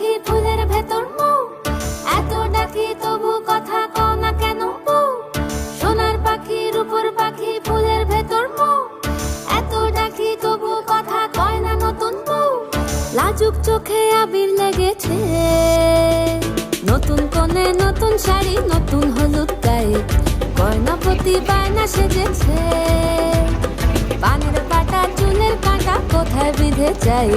পাখি ফুলের ভেতর মৌ। এত ডাকি তবু কথা কও না কেন বউ সোনার পাখি, রূপর পাখি ফুলের ভেতর মৌ। এত ডাকি তবু কথা কয় না নতুন বউ লাজুক চোখে আবির লেগেছে। নতুন কোণে নতুন শাড়ি, নতুন হলুদ গায়ে গয়না প্রতি বায়না সেজেছে। পানের পাটা, চুলের কাঁটা কোথায় বিঁধে যায়?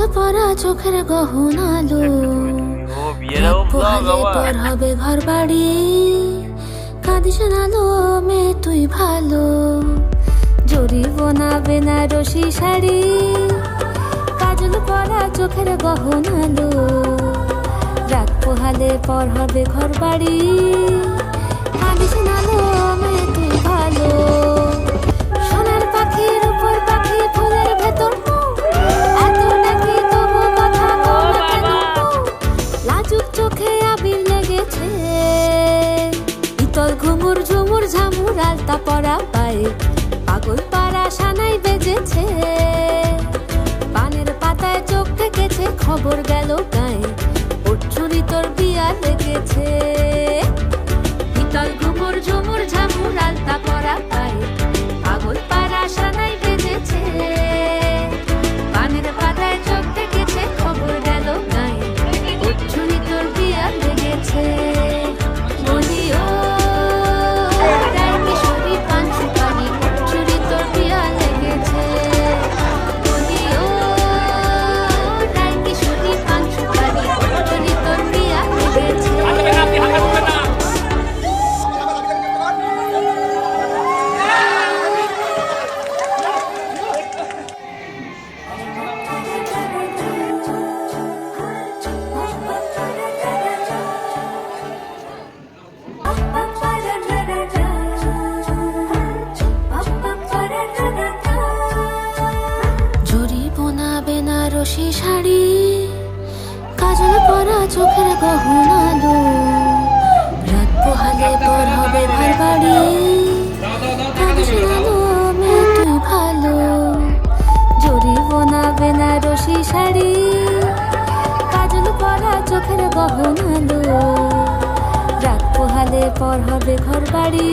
কাজল পরা চোখের গহনালো তোর হবে ঘর বাড়ি। কাঁদিস না লো মে তুই ভালো। জরি বোনা বেনারসি শাড়ি। কাজল পরা চোখের গহনালো রাত পোহালে পর হবে ঘর বাড়ি। কাঁদিস না লো মে তুই ভালো। লেগেছে ইতল ঘুমুর ঝুমুর ঝামুর আলতা পরা পায়ে পাগল পাড়া সানাই বেজেছে। পানের পাতায় চোখ থেকেছে খবর গেল গায়ে। উঠছুরি তোর বিয়া লেগেছে। শাড়ি, কাজল পরা চোখের গহনালো রাত পোহালে পর হবে ঘর বাড়ি না তুই ভালো। জরি বোনা বেনারসি শাড়ি, কাজল পরা চোখের গহনালো রাত পোহালে পর হবে ঘর বাড়ি